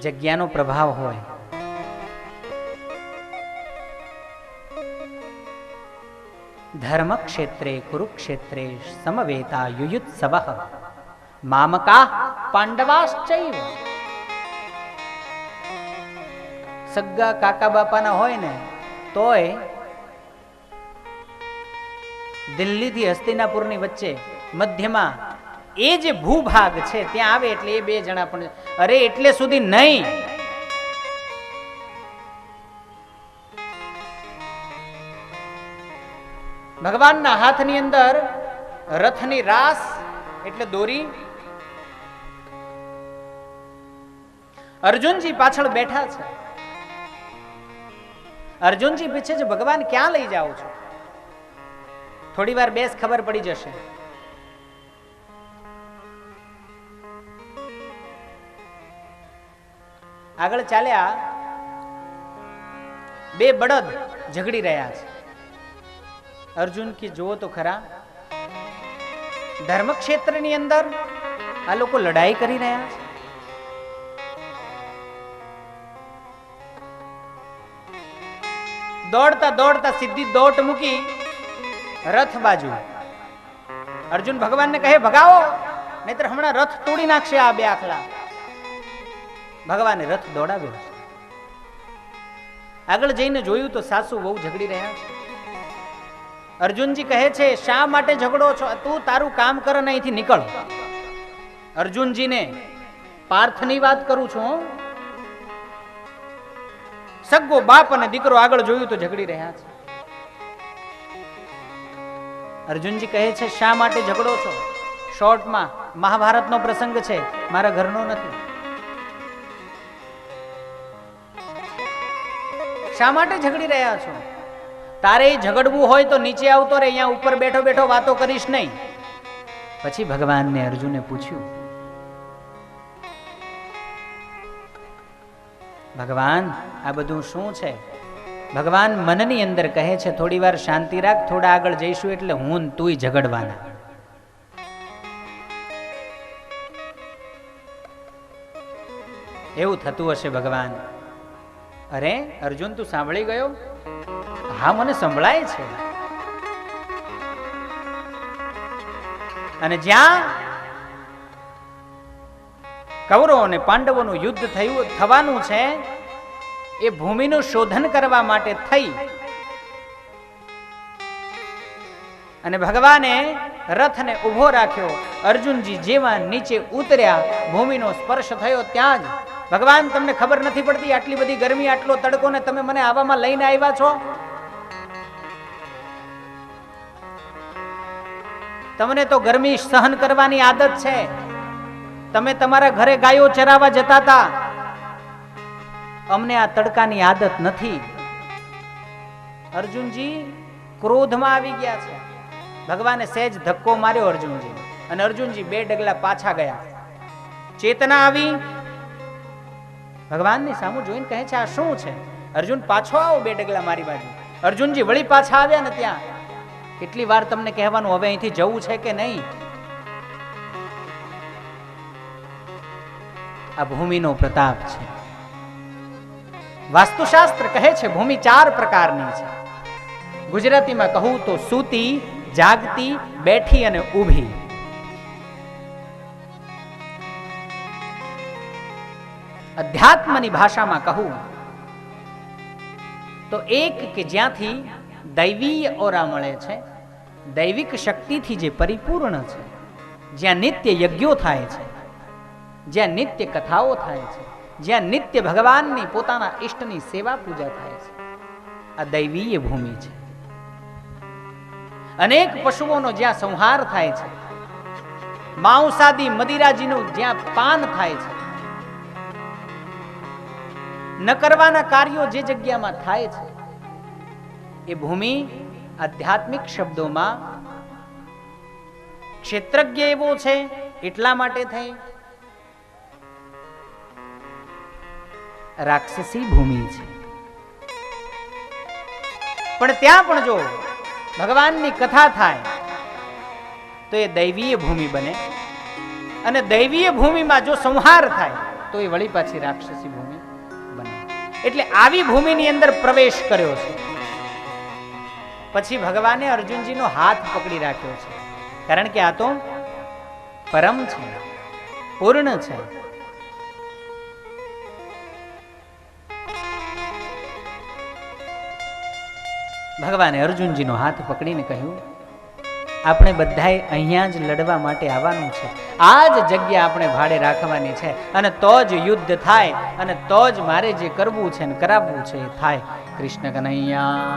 જગ્યાનો પ્રભાવ હોય. ધર્મ ક્ષેત્રે કુરુક્ષેત્રે સમવેતા યુયુત્સવ. મામકા પાંડવાશ્ચૈવ. સગ્ગા કાકા બાપાના હોય ને, તોય દિલ્હીથી હસ્તિનાપુરની વચ્ચે મધ્યમાં એ જે ભૂભાગ છે, ત્યાં આવે એટલે એ બે જણા પણ અરે, એટલે સુધી નહીં. ભગવાનના હાથની અંદર રથની રાસ એટલે દોરી. અર્જુનજી પાછળ બેઠા છે. અર્જુનજી પૂછે છે, ભગવાન, ક્યાં લઈ જાઓ છો? થોડી વાર બેસ ખબર પડી જશે. આગળ ચાલ્યા, બે બળદ ઝઘડી રહ્યા છે. અર્જુન કે, જુઓ તો ખરા ધર્મ ક્ષેત્રની અંદર આ લોકો લડાઈ કરી રહ્યા છે. દોડતા દોડતા સીધી દોટ મૂકી રથ બાજુ. અર્જુન ભગવાનને કહે, ભગાવો, નહીતર હમણાં રથ તોડી નાખશે આ બે આખલા. ભગવાને રથ દોડાવ્યો છે. આગળ જઈને જોયું તો સાસુ બહુ ઝઘડી રહ્યા છે. અર્જુનજી કહે છે, શા માટે ઝઘડો છો? તું તારું કામ કર ને અહીંથી નીકળ. અર્જુનજીને, પાર્થની વાત કરું છું સગો બાપ અને દીકરો આગળ જોયું તો ઝઘડી રહ્યા છે. અર્જુનજી કહે છે, શા માટે ઝઘડો છો? શોર્ટમાં, મહાભારતનો પ્રસંગ છે, મારા ઘરનો નથી. શા માટે ઝઘડી રહ્યા છો? તારે ઝઘડવું હોય તો નીચે આવતો રે અહીંયા ઉપર બેઠો બેઠો વાતો કરીશ નહીં. પછી ભગવાનને અર્જુને પૂછ્યું, ભગવાન, આ બધું શું છે? ભગવાન મનની અંદર કહે છે, થોડી વાર શાંતિ રાખ, થોડા આગળ જઈશું એટલે હું તુંય ઝઘડવાના. એવું થતું હશે ભગવાન. અરે, અર્જુન, તું સાંભળી ગયો? હા, મને સંભળાય છે. અને જ્યાં કૌરવો અને પાંડવોનું યુદ્ધ થયું, થવાનું છે, એ ભૂમિનું શોધન કરવા માટે થઈ. અને ભગવાને રથને ઊભો રાખ્યો. અર્જુનજી જેવા નીચે ઉતર્યા, ભૂમિનો સ્પર્શ થયો ત્યાં જ. ભગવાન, તમને ખબર નથી પડતી આટલી બધી ગરમી, આટલો તડકો ને તમે મને આવામાં લઈને આવ્યા છો? તમને તો ગરમી સહન કરવાની આદત છે. તમે તમારા ઘરે ગાયો ચરાવવા જતા હતા. અમને આ તડકાની આદત નથી. અર્જુનજી, ક્રોધમાં આવી ગયા છે. ભગવાને સહેજ ધક્કો માર્યો અર્જુનજી. અને અર્જુનજી બે ડગલા પાછા ગયા. ચેતના આવી. ભગવાનની સામુ જોઈને કહે છે, આ શું છે? અર્જુન પાછો આવો બે ડગલા મારી બાજુ. અર્જુનજી વળી પાછા આવ્યા ને ત્યાં. કેટલી વાર તમને કહેવાનું, હવે અહીંથી જવું છે કે નહીં? આ ભૂમિનો પ્રતાપ છે. વાસ્તુશાસ્ત્ર કહે છે, ભૂમિ ચાર પ્રકારની છે. ગુજરાતીમાં કહું તો સૂતી, જાગતી, બેઠી અને ઊભી. અધ્યાત્મની ભાષામાં કહું, તો એક કે જ્યાંથી દૈવીય ઓરા મળે છે, દૈવિક શક્તિથી જે પરિપૂર્ણ છે, જ્યાં નિત્ય યજ્ઞો થાય છે, જ્યાં નિત્ય કથાઓ થાય છે, જ્યાં નિત્ય ભગવાનની પોતાના ઈષ્ટની સેવા પૂજા થાય છે, આ દૈવીય ભૂમિ છે. અનેક પશુઓનો જ્યાં સંહાર થાય છે, માંસાદી મદિરાજીનું જ્યાં પાન થાય છે ન કરવાના કાર્યો જે જગ્યામાં થાય છે, એ ભૂમિ આધ્યાત્મિક શબ્દોમાં ક્ષેત્રજ્ઞ એવો છે, એટલા માટે થઈ. રાક્ષસી ભૂમિ છે. પણ ત્યાં પણ જો ભગવાનની કથા થાય, તો એ દૈવીય ભૂમિ બને. અને દૈવીય ભૂમિમાં જો સંહાર થાય, તો એ વળી પાછી રાક્ષસી ભૂમિ એટલે આવી ભૂમિની અંદર પ્રવેશ કર્યો છે. પછી ભગવાને અર્જુનજીનો હાથ પકડી રાખ્યો છે. કારણ કે આ તો પરમ છે, પૂર્ણ છે. ભગવાને અર્જુનજીનો હાથ પકડીને કહ્યું આપણે બધાએ અહીંયા જ લડવા માટે આવવાનું છે. આ જ જગ્યા આપણે ભાડે રાખવાની છે. અને તો જ યુદ્ધ થાય અને તો જ મારે જે કરવું છે ને કરાવવું છે એ થાય. કૃષ્ણ કનૈયા.